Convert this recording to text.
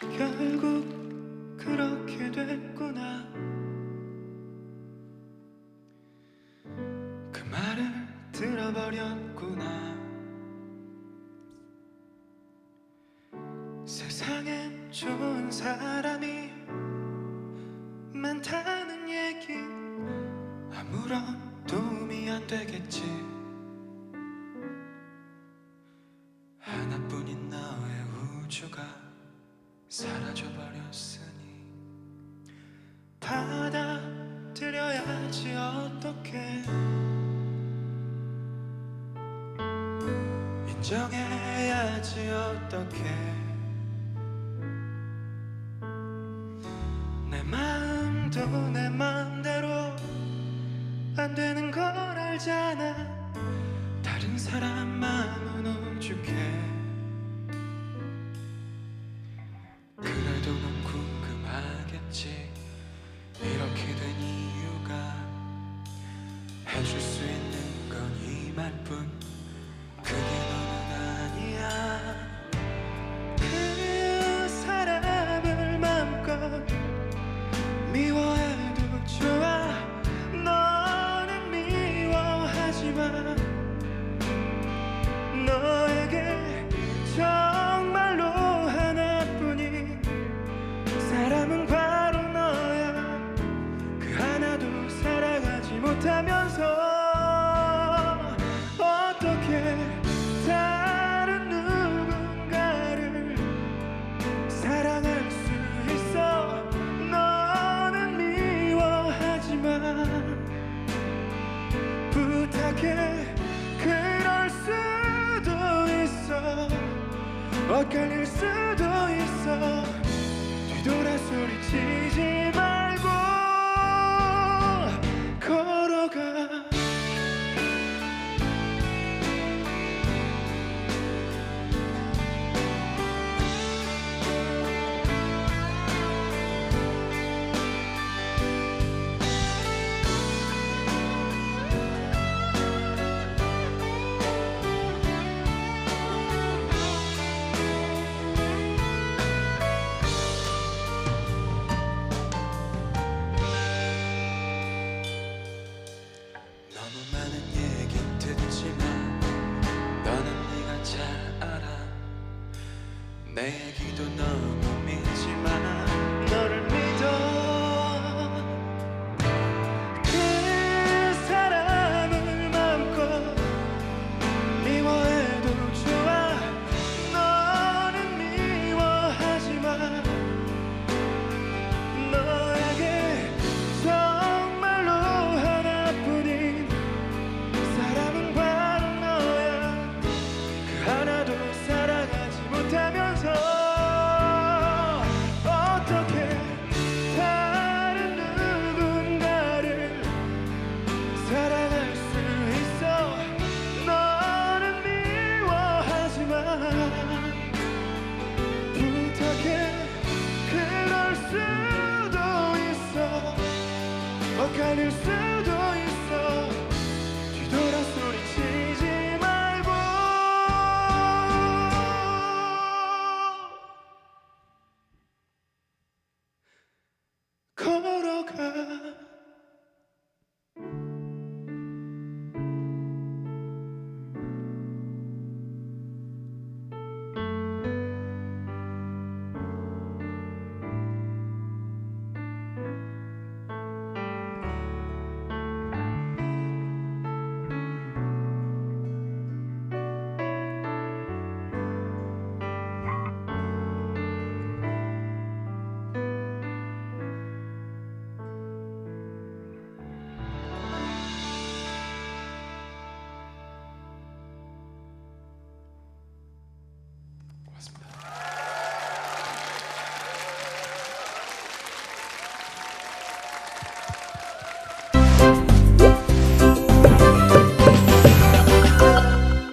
결국 그렇게 됐구나. 그 말을 들어버렸구나. 세상엔 좋은 사람이 많다는 얘기 아무런 도움이 안 되겠지. 하나뿐인 너의 우주가 사라져 버렸으니 받아들여야지 어떻게. 인정해야지 어떻게. 내 마음도 내 맘대로 안 되는 걸 알잖아. 다른 사람 마음은 오죽해 엇갈릴 수도 있어. 뒤돌아 소리치지 듣지만 너는 네가 잘 알아. 내 얘기도 너무